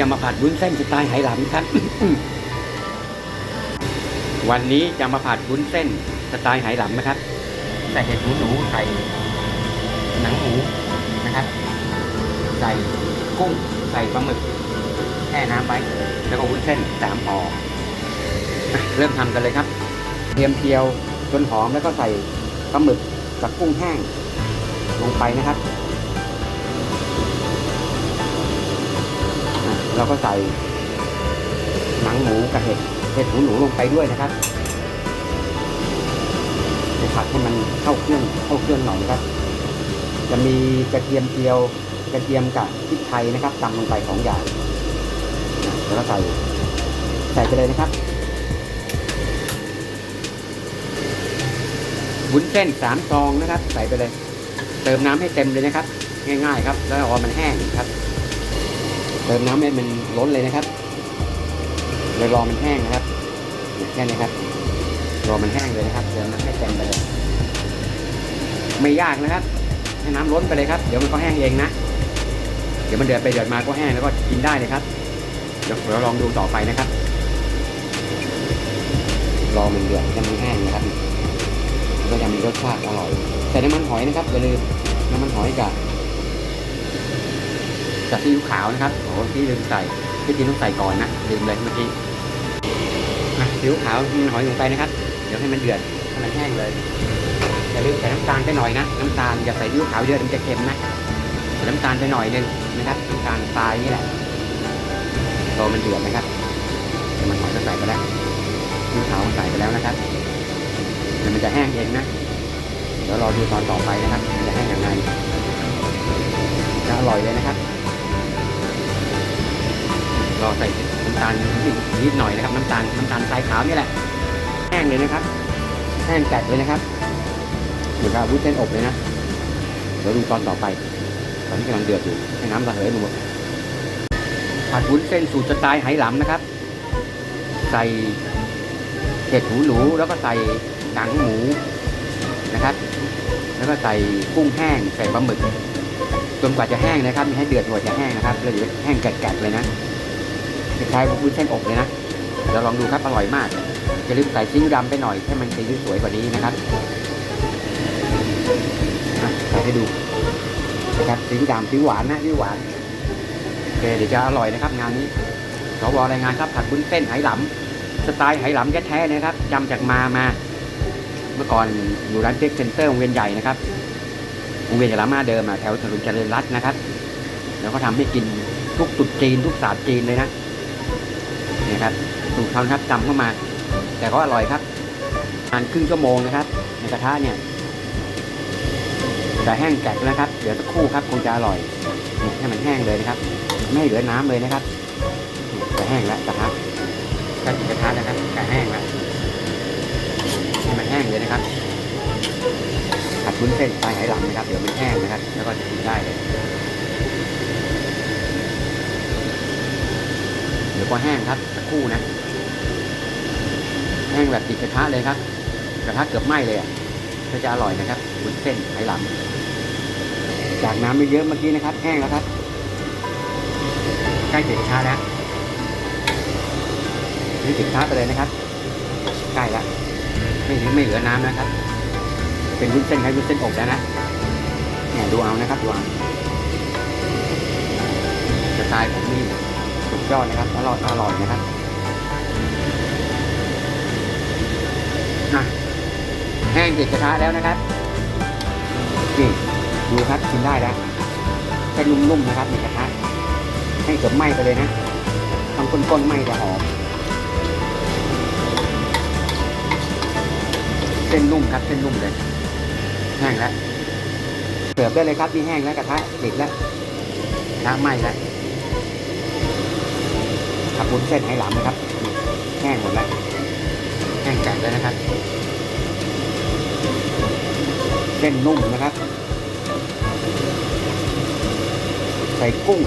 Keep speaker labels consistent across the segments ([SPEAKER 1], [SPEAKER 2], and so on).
[SPEAKER 1] จะมาผัดวุ้นเส้นสไตล์ไหหลำครับ วันนี้จะมาผัดวุ้นเส้นสไตล์ไหหลำนะครับ ใส่เห็ดหูหนูใส่หนังหมูนะครับ ใส่กุ้ง ใส่ปลาหมึกแช่น้ำไว้ แล้วก็วุ้นเส้นสามห่ออเริ่มทำกันเลยครับ เตรียมเจียวจนหอมแล้วก็ใส่ปลาหมึกกับกุ้งแห้งลงไปนะครับ เราก็ใส่หนังหมูกับเห็ดเห็ดหูหนูลงไปด้วยนะครับไปผัดให้มันเข้าเครื่องเข้าเครื่องหน่อยนะครับ จะมีกระเทียมเจียวกระเทียมกับพริกไทยนะครับตำลงไปสองอย่างแล้วก็ใส่ใส่ไปเลยนะครับวุ้นเส้นสามซองนะครับ ใส่ไปเลย เติมน้ำให้เต็มเลยนะครับ ง่าย ๆ ครับ แล้วรอมันแห้งครับ เติมน้ำให้มันล้นเลยนะครับเลยรอมันแห้งนะครับแค่นี้ครับ รอมันแห้งเลยนะครับเติมน้ำให้เต็มไปเลย ไม่ยากนะครับให้น้ำล้นไปเลยครับ เดี๋ยวมันก็แห้งเองนะ เดี๋ยวมันเดือดไปเดือดมาก็แห้งแล้วก็กินได้เลยครับ เดี๋ยวเราลองดูต่อไปนะครับ รอมันเดือดให้มันแห้งนะครับ ก็จะมีรสชาติอร่อย ใส่น้ำมันหอยนะครับอย่าลืมน้ำมันหอยกับ จากซีอิ๊วขาวนะครับโอ้โหที่ลืมใส่ที่จริงต้องใส่ก่อนนะลืมเลยเมื่อกี้อะซีอิ๊วขาวหอยลงไปนะครับ เดี๋ยวให้มันเดือดให้มันแห้งเลยอย่าลืมใส่น้ำตาลไปหน่อยนะน้ำตาลอย่าใส่ซีอิ๊วขาวเยอะมันจะเค็มนะใส่น้ำตาลไปหน่อยนึงนะครับน้ำตาลทรายนี่แหละรอมันเดือดนะครับน้ำมันหอยก็ใส่ไปแล้วซีอิ๊วขาวใส่ไปแล้วนะครับเดี๋ยวมันจะแห้งเองนะเดี๋ยวรอดูตอนต่อไปนะครับ มันจะแห้งยังไงจะอร่อยเลยนะครับ รอใส่น้ำตาลนิดหน่อยนะครับน้ำตาลน้ำตาลทรายขาวนี่แหละแห้งเลยนะครับแห้งแกะเลยนะครับเดี๋ยวเราวุ้นเส้นอบเลยนะเดี๋ยวดูตอนต่อไป ตอนนี้กำลังเดือดอยู่ให้น้ำระเหยหมดผัดวุ้นเส้นสูตรสไตล์ไหหลำนะครับ ใส่เห็ดหูหนูแล้วก็ใส่หนังหมูนะครับ แล้วก็ใส่กุ้งแห้งใส่ปลาหมึกจนกว่าจะแห้งนะครับมีให้เดือดกว่าจะแห้งนะครับแล้วเดี๋ยวแห้งแกะๆเลยนะ คล้ายๆวุ้นเส้นอบเลยนะเราลองดูครับอร่อยมากอย่าลืมใส่ซีอิ๊วดำไปหน่อยให้มันสีสวยกว่านี้นะครับใส่ให้ดูนะครับซีอิ๊วดำซีอิ๊วหวานนะซีอิ๊วหวานโอเคเดี๋ยวจะอร่อยนะครับงานนี้สวรายงานครับผัดวุ้นเส้นไหหลำสไตล์ไหหลำแท้ๆนะครับจำจากมามา เมื่อก่อนอยู่ร้านเซ็กเซ็นเตอร์วงเวียนใหญ่นะครับวงเวียนจรามาเดิมอะแถวถนนเจริญรัตน์นะครับ แล้วก็ทำให้กินทุกตุดจีนทุกศาสตร์จีนเลยนะ ครับสูตรเขานะครับจำเข้ามา แต่ก็อร่อยครับประมาณครึ่งชั่วโมงนะครับ ในกระทะเนี่ยแต่แห้งแกะนะครับ เดี๋ยวสักครู่ครับคงจะอร่อยเนี่ยให้มันแห้งเลยนะครับ ไม่เหลือน้ำเลยนะครับจะแห้งแล้วกระทะก็ติดกระทะนะครับจะแห้งแล้วให้มันแห้งเลยนะครับผัดวุ้นเส้นปลายไหหลังนะครับ เดี๋ยวมันแห้งนะครับ แล้วก็จะกินได้เลยเดี๋ยวก็แห้งครับ คู่นะแห้งแบบติดกระทะเลยครับ กระทะเกือบไหม้เลยอะก็จะอร่อยนะครับวุ้นเส้นไหหลังจากน้ำไม่เยอะเมื่อกี้นะครับ แห้งแล้วครับใกล้ติดกระทะแล้วนี่ติดกระทะไปเลยนะครับ ใกล้แล้วไม่เหลือไม่เหลือน้ำนะครับ เป็นวุ้นเส้นครับวุ้นเส้นอบแล้วนะเนี่ยดูเอานะครับดูเอาสไตล์ผมนี่สุดยอดนะครับอร่อยอร่อยนะครับ นะแห้งติดกระทะแล้วนะครับนี่ดูครับกินได้แล้วแค่นุ่มๆนะครับในกระทะให้เกือบไหม้ไปเลยนะต้องก้นๆไหม้แต่หอมเส้นนุ่มครับเส้นนุ่มเลยแห้งแล้วเสิร์ฟได้เลยครับนี่แห้งแล้วกระทะติดแล้วกระทะไหม้แล้วขับวุ้นเส้นให้หลามนะครับ แห้งหมดแล้ว แห้งแกะแล้วนะครับเส้นนุ่มนะครับ ใส่กุ้ง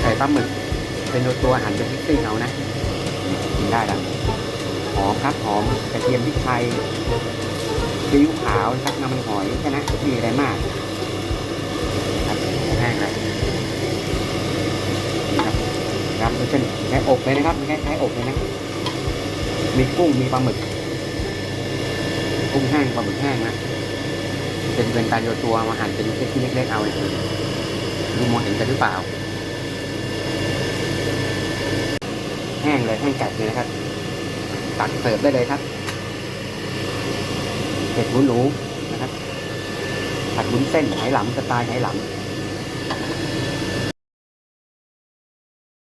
[SPEAKER 1] ใส่ปลาหมึก เป็นตัวหั่นเป็นพิซซี่เขานะกินได้ล้วหอมครับหอมกระเทียมพริกไทยซีอิ๊วขาวนะครับน้ำมันหอยแค่นั้นมีอะไรมากครับแห้งแล้วนี่ครับนะครับวุ้นเส้นแค่อบเลยนะครับแค่แค่อบเลยนะ มีกุ้งมีปลาหมึก กุ้งแห้งปลาหมึกแห้งนะเป็นเป็นการโยตัวมาหั่นเป็นชิ้นเล็กๆเอาเลยดูมองเห็นกันหรือเปล่า แห้งเลยแห้งแกะเลยนะครับตักเสิร์ฟได้เลยครับเห็ดหมูหนูนะครับผัดวุ้นเส้นไหหลำสไตล์ไหหลำ